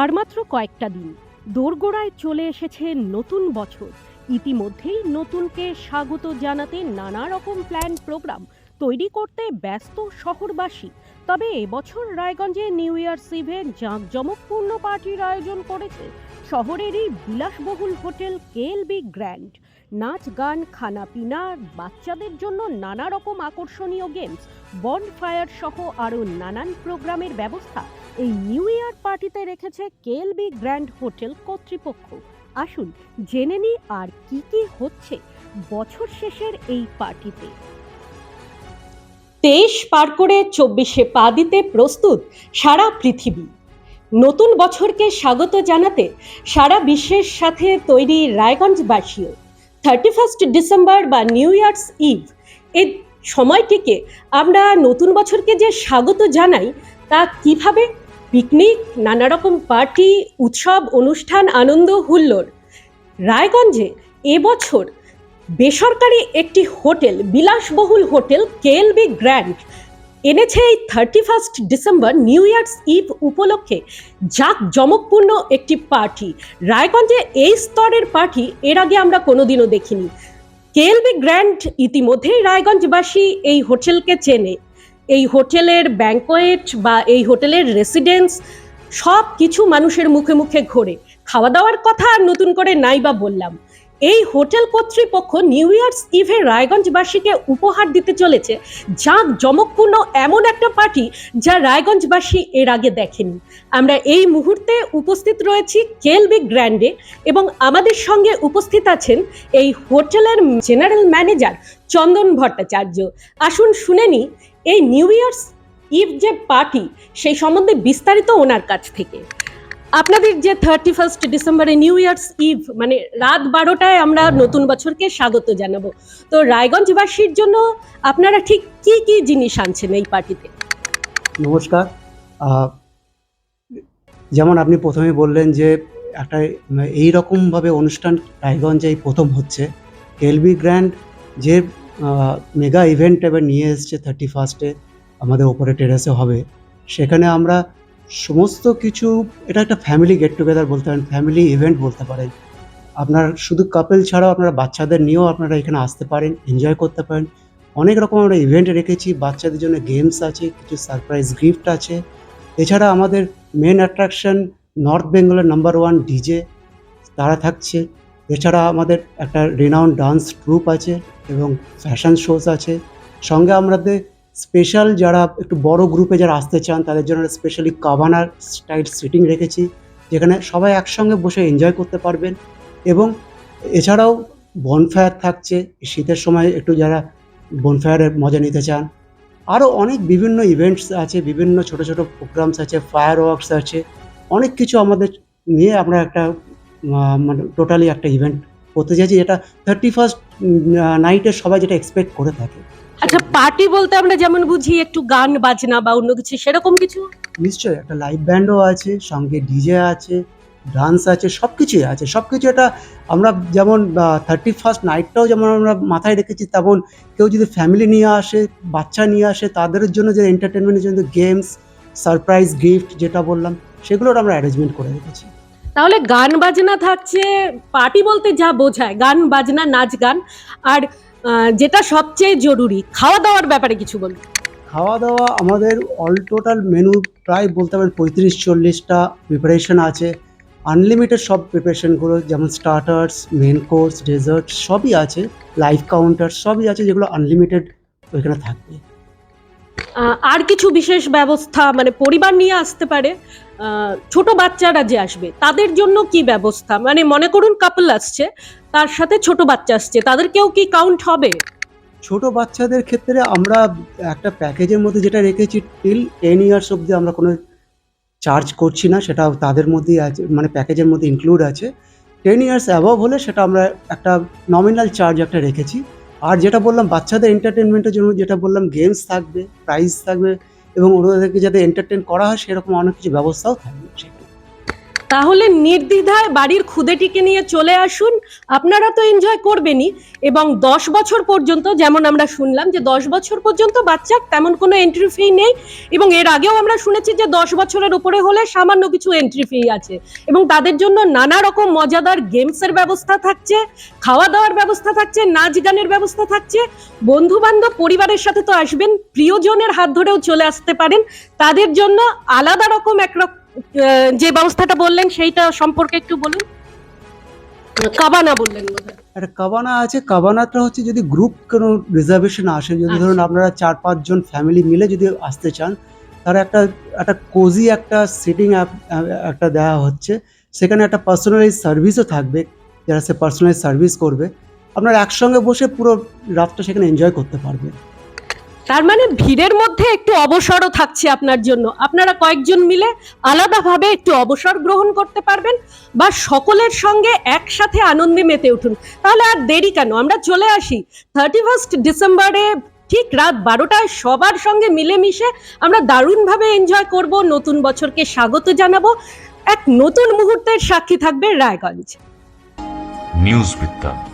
আর মাত্র কয়েকটা দিন। দোরগোড়ায় চলে এসেছে নতুন বছর। ইতিমধ্যেই নতুনকে স্বাগত জানাতে নানা রকম প্ল্যান প্রোগ্রাম তৈরি করতে ব্যস্ত শহরবাসী। তবে এবছর রায়গঞ্জে নিউ ইয়ার্স ইভে জাঁকজমকপূর্ণ পার্টির আয়োজন করেছে শহরেরই বিলাসবহুল হোটেল কেএলবি গ্র্যান্ড। নাচ, গান খানাপিনা বাচ্চাদের জন্য নানা রকম আকর্ষণীয় গেমস বন্ড ফায়ার সহ আরও নানান প্রোগ্রামের ব্যবস্থা এই নিউ ইয়ার পার্টিতে রেখেছে কেএলবি গ্র্যান্ড হোটেল কর্তৃপক্ষ। আসুন, জেনে নিই আর কি কি হচ্ছে বছর শেষের এই পার্টিতে। তেইশ পার করে চব্বিশে পা দিতে প্রস্তুত সারা পৃথিবী। নতুন বছরকে স্বাগত জানাতে সারা বিশ্বের সাথে তৈরি রায়গঞ্জবাসীও। থার্টি ফার্স্ট ডিসেম্বর বা নিউ ইয়ার্স ইভ। এই সময়টিকে আমরা নতুন বছরকে যে স্বাগত জানাই, তা কীভাবে পিকনিক নানা রকম পার্টি, উৎসব, অনুষ্ঠান, আনন্দ, হুল্লোড়। রায়গঞ্জে এবছর বেসরকারি একটি হোটেল, বিলাসবহুল হোটেল কেএলবি গ্র্যান্ড, এনেছে এই thirty first December New Year's Eve উপলক্ষে। জাক জমকপূর্ণ একটি পার্টি। রায়গঞ্জে এই স্তরের পার্টি এর আগে আমরা কোনোদিনও দেখিনি। কেএলবি গ্র্যান্ড ইতিমধ্যেই রায়গঞ্জবাসী এই হোটেলকে চেনে। এই হোটেলের ব্যাঙ্কোয়েট বা এই হোটেলের রেসিডেন্স সব কিছু মানুষের মুখে মুখে ঘোরে। খাওয়া দাওয়ার কথা আর নতুন করে নাই বা বললাম। এই হোটেল কর্তৃপক্ষ নিউ ইয়ার্স ইভে রায়গঞ্জবাসীকে উপহার দিতে চলেছে, জাঁক জমকপূর্ণ এমন একটা পার্টি যা রায়গঞ্জবাসী এর আগে দেখেনি। আমরা এই মুহূর্তে উপস্থিত রয়েছি কেলবি গ্র্যান্ডে এবং আমাদের সঙ্গে উপস্থিত আছেন এই হোটেলের জেনারেল ম্যানেজার চন্দন ভট্টাচার্য। আসুন শুনে নি এই নিউ ইয়ার্স ইভ যে পার্টি সেই সম্বন্ধে বিস্তারিত ওনার কাছ থেকে। আপনাদের যে থার্টি ফার্স্ট ডিসেম্বরে নিউ ইয়ার্স ইভ মানে রাত বারোটায় আমরা নতুন বছরকে স্বাগত জানাব। তো রায়গঞ্জবাসীর জন্য আপনারা ঠিক কি কি জিনিস আনছেন এই পার্টিতে নমস্কার। যেমন আপনি প্রথমে বললেন যে একটা এই রকমভাবে অনুষ্ঠান রায়গঞ্জে এই প্রথম হচ্ছে। এলবি গ্র্যান্ড যে মেগা ইভেন্ট এবার নিয়ে এসছে থার্টি ফার্স্টে আমাদের ওপরে টেরেসে হবে। সেখানে আমরা সমস্ত কিছু, এটা একটা ফ্যামিলি গেট টুগেদার বলতে পারেন ফ্যামিলি ইভেন্ট বলতে পারেন। আপনার শুধু কাপেল ছাড়াও আপনারা বাচ্চাদের নিয়েও আপনারা এখানে আসতে পারেন এনজয় করতে পারেন। অনেক রকম আমরা ইভেন্ট রেখেছি, বাচ্চাদের জন্য গেমস আছে, কিছু সারপ্রাইজ গিফট আছে। এছাড়া আমাদের মেন অ্যাট্রাকশন নর্থ বেঙ্গলের নাম্বার ওয়ান ডিজে তারা থাকছে। এছাড়া আমাদের একটা রিনাউন্ড ডান্স ট্রুপ আছে এবং ফ্যাশন শোস আছে। সঙ্গে আমাদের স্পেশাল যারা একটু বড় গ্রুপে যারা আসতে চান, তাদের জন্য স্পেশালি কাবানার স্টাইল সিটিং রেখেছি, যেখানে সবাই একসঙ্গে বসে এনজয় করতে পারবেন। এবং এছাড়াও বনফায়ার থাকছে, শীতের সময় একটু যারা বনফায়ারের মজা নিতে চান। আরও অনেক বিভিন্ন ইভেন্টস আছে, বিভিন্ন ছোট ছোট প্রোগ্রামস আছে ফায়ার ওয়ার্কস আছে, অনেক কিছু আমাদের নিয়ে আমরা একটা মানে টোটালি একটা ইভেন্ট করতে চাইছি যেটা থার্টি ফার্স্ট নাইটে সবাই যেটা এক্সপেক্ট করে থাকে। আচ্ছা পার্টি বলতে আমরা যেমন বুঝি একটু গান বাজনা বা অন্য কিছু সেরকম কিছু? নিশ্চয়ই একটা লাইভ ব্যান্ডও আছে সঙ্গে ডিজে আছে ডান্স আছে সব কিছুই আছে। সব কিছু এটা আমরা যেমন থার্টি ফার্স্ট নাইটটাও যেমন আমরা মাথায় রেখেছি তেমন কেউ যদি ফ্যামিলি নিয়ে আসে বাচ্চা নিয়ে আসে তাদের জন্য যে এন্টারটেনমেন্টের জন্য গেমস সারপ্রাইজ গিফট যেটা বললাম সেগুলোর আমরা অ্যারেঞ্জমেন্ট করে রেখেছি। তাহলে গান বাজনা থাকছে পার্টি বলতে যা বোঝায় গান বাজনা নাচ গান। আর যেটা সবচেয়ে জরুরি খাওয়া দাওয়ার ব্যাপারে কিছু বলুন। খাওয়া দাওয়া আমাদের অল টোটাল মেনু প্রায় বলতে পারেন পঁয়ত্রিশ চল্লিশটা প্রিপারেশন আছে। আনলিমিটেড সব প্রিপারেশনগুলো যেমন স্টার্টার্স মেন কোর্স ডেজার্ট সবই আছে। লাইভ কাউন্টার সবই আছে যেগুলো আনলিমিটেড ওইখানে থাকবে। আর কিছু বিশেষ ব্যবস্থা মানে পরিবার নিয়ে আসতে পারে? ছোট বাচ্চারা যে আসবে, তাদের জন্য কি ব্যবস্থা? মানে মনে করুন কাপল আসছে, তার সাথে ছোট বাচ্চা আসছে, তাদেরকেও কি কাউন্ট হবে? ছোট বাচ্চাদের ক্ষেত্রে আমরা একটা প্যাকেজের মধ্যে যেটা রেখেছি টিল টেন ইয়ার্স অবধি আমরা কোনো চার্জ করছি না, সেটা তাদের মধ্যেই আছে মানে প্যাকেজের মধ্যে ইনক্লুড আছে। টেন ইয়ার্স অ্যাবভ হলে সেটা আমরা একটা নমিনাল চার্জ একটা রেখেছি। আর যেটা বললাম, বাচ্চাদের এন্টারটেনমেন্টের জন্য যেটা বললাম গেমস থাকবে প্রাইজ থাকবে এবং ওদেরকে যাতে এন্টারটেন করা হয় সেরকম অনেক কিছু ব্যবস্থাও সেখানে তাহলে নির্দ্বিধায় বাড়ির খুদেটিকে নিয়ে চলে আসুন। আপনারা তো এনজয় করবেনই। এবং দশ বছর পর্যন্ত যেমন আমরা শুনলাম যে দশ বছর পর্যন্ত বাচ্চার তেমন কোনো এন্ট্রি ফি নেই। এবং এর আগেও আমরা শুনেছি যে দশ বছরের উপরে হলে সামান্য কিছু এন্ট্রি ফি আছে। এবং তাদের জন্য নানা রকম মজাদার গেমসের ব্যবস্থা থাকছে খাওয়া দাওয়ার ব্যবস্থা থাকছে নাচ গানের ব্যবস্থা থাকছে। বন্ধু বান্ধব পরিবারের সাথে তো আসবেন প্রিয়জনের হাত ধরেও চলে আসতে পারেন। তাদের জন্য আলাদা রকম এক রক- আহ, যে ব্যবস্থাটা বললেন সেইটা সম্পর্কে একটু বলুন। কাবানা বললেন একটা কাবানা আছে কাবানাটা হচ্ছে যদি গ্রুপ কোনো রিজার্ভেশন আসে যদি আচ্ছা। ধরুন আপনারা চার পাঁচজন ফ্যামিলি মিলে যদি আসতে চান তারা একটা একটা কোজি একটা সিটিং একটা দেওয়া হচ্ছে। সেখানে একটা পার্সোনালাইজ সার্ভিসও থাকবে যারা সে পার্সোনালাইজ সার্ভিস করবে। আপনারা একসঙ্গে বসে পুরো রাতটা সেখানে এনজয় করতে পারবেন। তার মানে ভিড়ের মধ্যে একটু অবসরও থাকছে আপনার জন্য। আপনারা কয়েকজন মিলে আলাদাভাবে একটু অবসর গ্রহণ করতে পারবেন বা সকলের সঙ্গে একসাথে আনন্দে মেতে উঠুন। তাহলে আর দেরি কেন? আমরা চলে আসি। থার্টি ফার্স্ট ডিসেম্বরে ঠিক রাত বারোটায় সবার সঙ্গে মিলেমিশে আমরা দারুণভাবে এনজয় করব, নতুন বছরকে স্বাগত জানাব। এক নতুন মুহূর্তের সাক্ষী থাকবে রায়গঞ্জ। নিউজ বৃত্তান্ত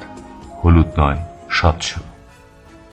হলুদ নয় স্বচ্ছ